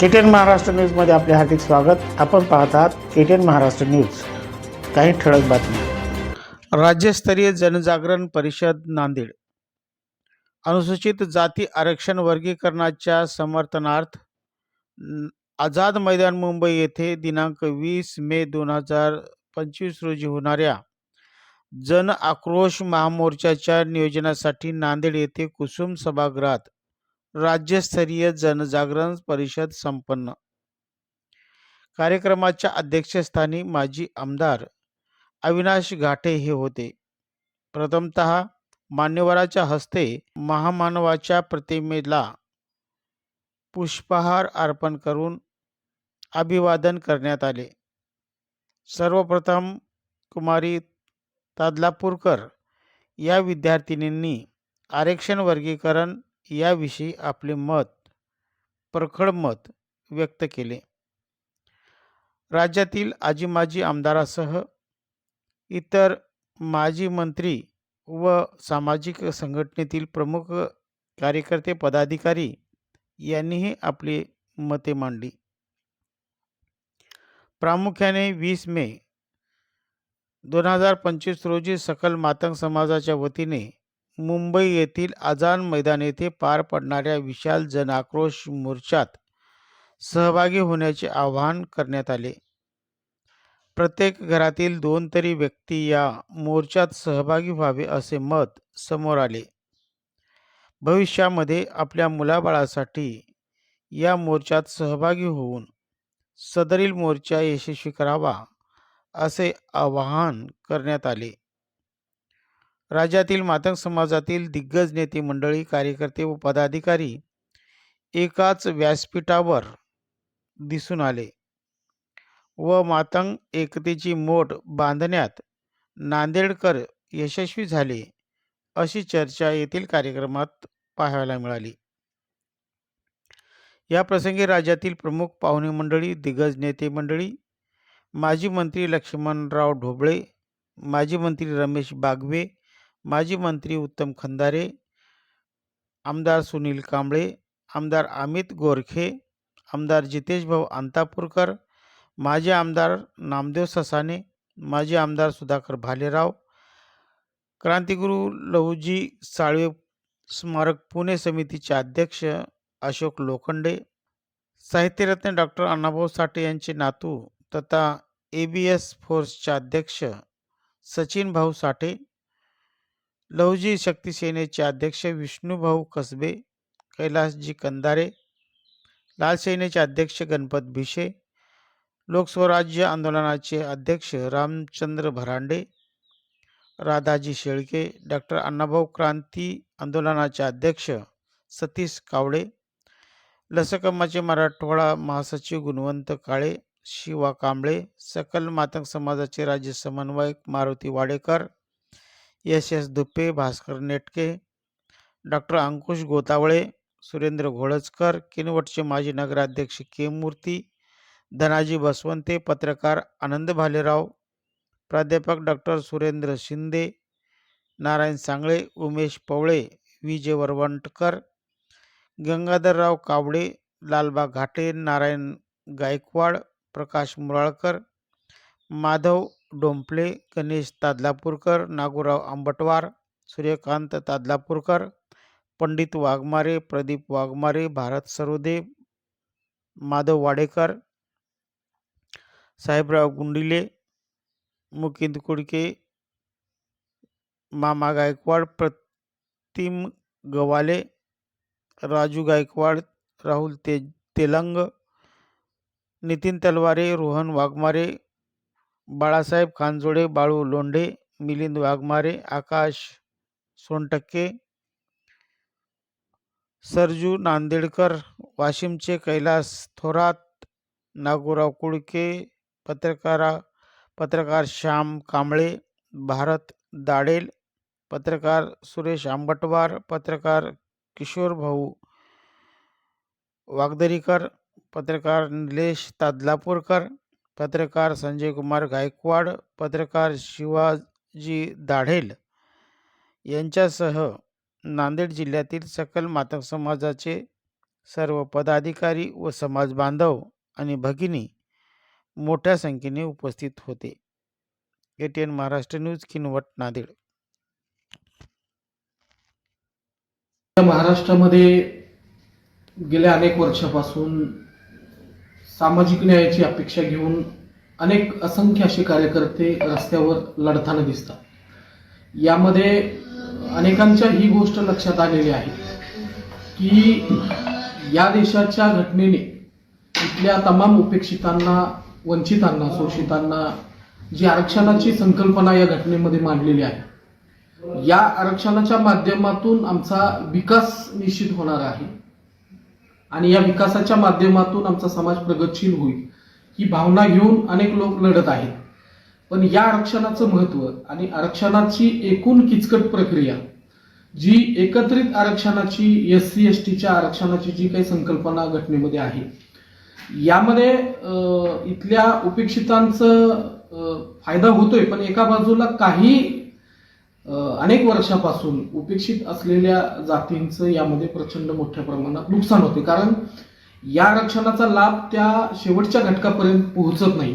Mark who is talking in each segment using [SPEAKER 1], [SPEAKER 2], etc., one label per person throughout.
[SPEAKER 1] KTN Maharashtra मध्ये आपले हार्दिक स्वागत आपण पाहत आहात केटीएन महाराष्ट्र न्यूज काही ठळक बातम्या राज्यस्तरीय जनजागरण परिषद नांदेड अनुसूचित जाती आरक्षण वर्गीकरणाच्या समर्थनार्थ आझाद मैदान मुंबई येथे दिनांक वीस मे दोन हजार पंचवीस रोजी होणाऱ्या जन आक्रोश महामोर्चाच्या नियोजनासाठी नांदेड येथे कुसुम सभागृहात राज्यस्तरीय जनजागरण परिषद संपन्न कार्यक्रमाच्या अध्यक्षस्थानी माजी आमदार अविनाश घाटे हे होते प्रथमत मान्यवराच्या हस्ते महामानवाच्या प्रतिमेला पुष्पहार अर्पण करून अभिवादन करण्यात आले सर्वप्रथम कुमारी तादलापूरकर या विद्यार्थिनींनी आरक्षण वर्गीकरण याविषयी आपले मत प्रखड मत व्यक्त केले राज्यातील आजी माजी आमदारासह इतर माजी मंत्री व सामाजिक संघटनेतील प्रमुख कार्यकर्ते पदाधिकारी यांनीही आपली मते मांडली प्रामुख्याने वीस मे दोन हजार पंचवीस रोजी सकल मातंग समाजाच्या वतीने मुंबई येथील आझाद मैदान येथे पार पडणाऱ्या विशाल जनआक्रोश मोर्चात सहभागी होण्याचे आवाहन करण्यात आले प्रत्येक घरातील दोन तरी व्यक्ती या मोर्चात सहभागी व्हावे असे मत समोर आले भविष्यामध्ये आपल्या मुलाबाळासाठी या मोर्चात सहभागी होऊन सदरील मोर्चा यशस्वी करावा असे आवाहन करण्यात आले राज्यातील मातंग समाजातील दिग्गज नेते मंडळी कार्यकर्ते व पदाधिकारी एकाच व्यासपीठावर दिसून आले व मातंग एकतेची मोठ बांधण्यात नांदेडकर यशस्वी झाले अशी चर्चा येथील कार्यक्रमात पाहायला मिळाली या प्रसंगी राज्यातील प्रमुख पाहुणे मंडळी दिग्गज नेते मंडळी माजी मंत्री लक्ष्मणराव ढोबळे माजी मंत्री रमेश बागवे माजी मंत्री उत्तम खंदारे आमदार सुनील कांबळे आमदार अमित गोरखे आमदार जितेश भाऊ अंतापुरकर माजी आमदार नामदेव ससाने माजी आमदार सुधाकर भालेराव क्रांतिगुरू लहूजी साळवे स्मारक पुणे समितीचे अध्यक्ष अशोक लोखंडे साहित्यरत्न डॉक्टर अण्णाभाऊ साठे यांचे नातू तथा ए बी एस फोर्सचे अध्यक्ष सचिन भाऊ साठे लवजी शक्ती अध्यक्ष विष्णूभाऊ कसबे कैलासजी कंदारे लाल सेनेचे अध्यक्ष गणपत भिशे लोकस्वराज्य आंदोलनाचे अध्यक्ष रामचंद्र भरांडे राधाजी शेळके डॉक्टर अण्णाभाऊ क्रांती आंदोलनाचे अध्यक्ष सतीश कावडे लसकम्माचे मराठवाडा महासचिव गुणवंत काळे शिवा कांबळे सकल मातंग समाजाचे राज्य समन्वयक मारुती वाडेकर यश एस दुप्पे भास्कर नेटके डॉक्टर अंकुश गोतावळे सुरेंद्र घोळजकर किनवटचे माजी नगराध्यक्ष के मूर्ती धनाजी बसवंते पत्रकार आनंद भालेराव प्राध्यापक डॉक्टर सुरेंद्र शिंदे नारायण सांगळे उमेश पवळे विजय वरवंटकर गंगाधरराव कावडे लालबा घाटे नारायण गायकवाड प्रकाश मुराळकर माधव डोंपले गणेश तादलापूरकर नागूराव आंबटवार सूर्यकांत तादलापूरकर पंडित वाघमारे प्रदीप वाघमारे भारत सरोदे माधव वाडेकर साहेबराव गुंडिले मुकिंद कुडके मामा गायकवाड प्रतिम गवाले राजू गायकवाड राहुल ते तेलंग नितीन तलवारे रोहन वाघमारे बाळासाहेब खानजोडे बाळू लोंढे मिलिंद वाघमारे आकाश सोनटक्के सरजू नांदेडकर वाशिमचे कैलास थोरात नागोराव कुडके पत्रकारा पत्रकार श्याम कांबळे भारत दाडेल पत्रकार सुरेश आंबटवार पत्रकार किशोर भाऊ वागदरीकर पत्रकार निलेश तादलापूरकर पत्रकार संजय कुमार गायकवाड पत्रकार शिवाजी दाढेल यांच्यासह नांदेड जिल्ह्यातील सकल मातक समाजाचे सर्व पदाधिकारी व समाज बांधव आणि भगिनी मोठ्या संख्येने उपस्थित होते A T N Maharashtra news Kinwat Nanded
[SPEAKER 2] महाराष्ट्रामध्ये गेल्या अनेक वर्षापासून सामाजिक न्यायाची अपेक्षा घेऊन अनेक असंख्य असे कार्यकर्ते रस्त्यावर लढताना दिसतात यामध्ये अनेकांच्या ही गोष्ट लक्षात आलेली आहे की या देशाच्या घटनेने इथल्या तमाम उपेक्षितांना वंचितांना शोषितांना जी आरक्षणाची संकल्पना या घटनेमध्ये मांडलेली आहे या आरक्षणाच्या माध्यमातून आमचा विकास निश्चित होणार आहे आणि या विकासाच्या माध्यमातून आमचा समाज प्रगतशील होईल ही भावना घेऊन अनेक लोक लढत आहेत पण या आरक्षणाचं महत्त्व आणि आरक्षणाची एकूण किचकट प्रक्रिया जी एकत्रित आरक्षणाची एस सी एस टीच्या आरक्षणाची जी काही संकल्पना घटनेमध्ये आहे यामध्ये इथल्या उपेक्षितांचं फायदा होतोय पण एका बाजूला काही अनेक वर्षापासून उपेक्षित असलेल्या जातींचं यामध्ये प्रचंड मोठ्या प्रमाणात नुकसान होते कारण या आरक्षणाचा लाभ त्या शेवटच्या घटकापर्यंत पोहोचत नाही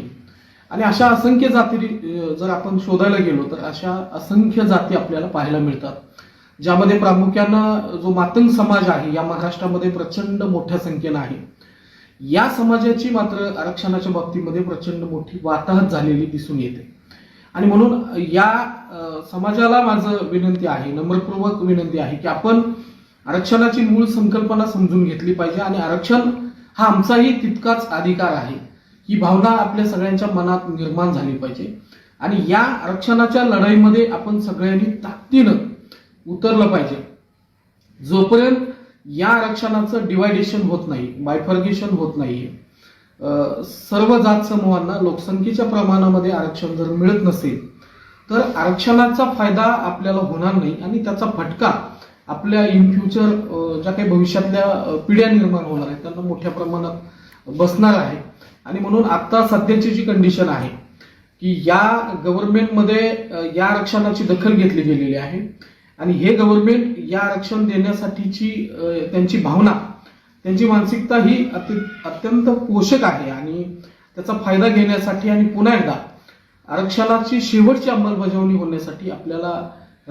[SPEAKER 2] आणि अशा असंख्य जाती जर आपण शोधायला गेलो तर अशा असंख्य जाती आपल्याला पाहायला मिळतात ज्यामध्ये प्रामुख्यानं जो मातंग समाज आहे या महाराष्ट्रामध्ये प्रचंड मोठ्या संख्येनं आहे या समाजाची मात्र आरक्षणाच्या बाबतीमध्ये प्रचंड मोठी वाताहत झालेली दिसून येते आणि म्हणून या समाजाला माझं विनंती आहे नम्रपूर्वक विनंती आहे की आपण आरक्षणाची मूळ संकल्पना समजून घेतली पाहिजे आणि आरक्षण हा आमचाही तितकाच अधिकार आहे ही भावना आपल्या सगळ्यांच्या मनात निर्माण झाली पाहिजे आणि या आरक्षणाच्या लढाईमध्ये आपण सगळ्यांनी ताकदीनं उतरलं पाहिजे जोपर्यंत या आरक्षणाचं डिवायडेशन होत नाही बायफर्गेशन होत नाहीये सर्व जात समूहांना लोकसंख्येच्या प्रमाणामध्ये आरक्षण जर मिळत नसेल तर आरक्षणाचा फायदा आपल्याला होणार नाही आणि त्याचा फटका आपल्या इन फ्युचर ज्या काही भविष्यातल्या पिढ्या निर्माण होणार आहेत त्यांना मोठ्या प्रमाणात बसणार आहे आणि म्हणून आता सध्याची जी कंडिशन आहे की या गव्हर्नमेंटमध्ये या आरक्षणाची दखल घेतली गेलेली आहे आणि हे गव्हर्नमेंट या आरक्षण देण्यासाठीची त्यांची भावना त्यांची मानसिकता ही अत्यंत पोषक आहे आणि त्याचा फायदा घेण्यासाठी आणि पुन्हा एकदा आरक्षणाची शेवटची अंमलबजावणी होण्यासाठी आपल्याला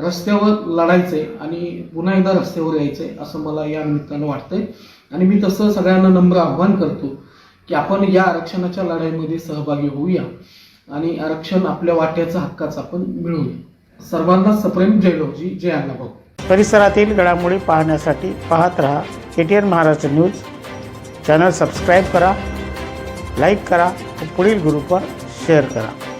[SPEAKER 2] रस्त्यावर लढायचंय आणि पुन्हा एकदा रस्त्यावर यायचंय असं मला या निमित्तानं वाटतंय आणि मी तसं सगळ्यांना नम्र आव्हान करतो की आपण या आरक्षणाच्या लढाईमध्ये सहभागी होऊया आणि आरक्षण आपल्या वाट्याचा हक्काच आपण मिळवूया सर्वांना सप्रेम जयलोजी जय भाऊ
[SPEAKER 1] परिसरातील गडामुळे पाहण्यासाठी पाहत राहा K T N Maharashtra news channel subscribe करा लाईक करा पुढील ग्रुपवर शेअर करा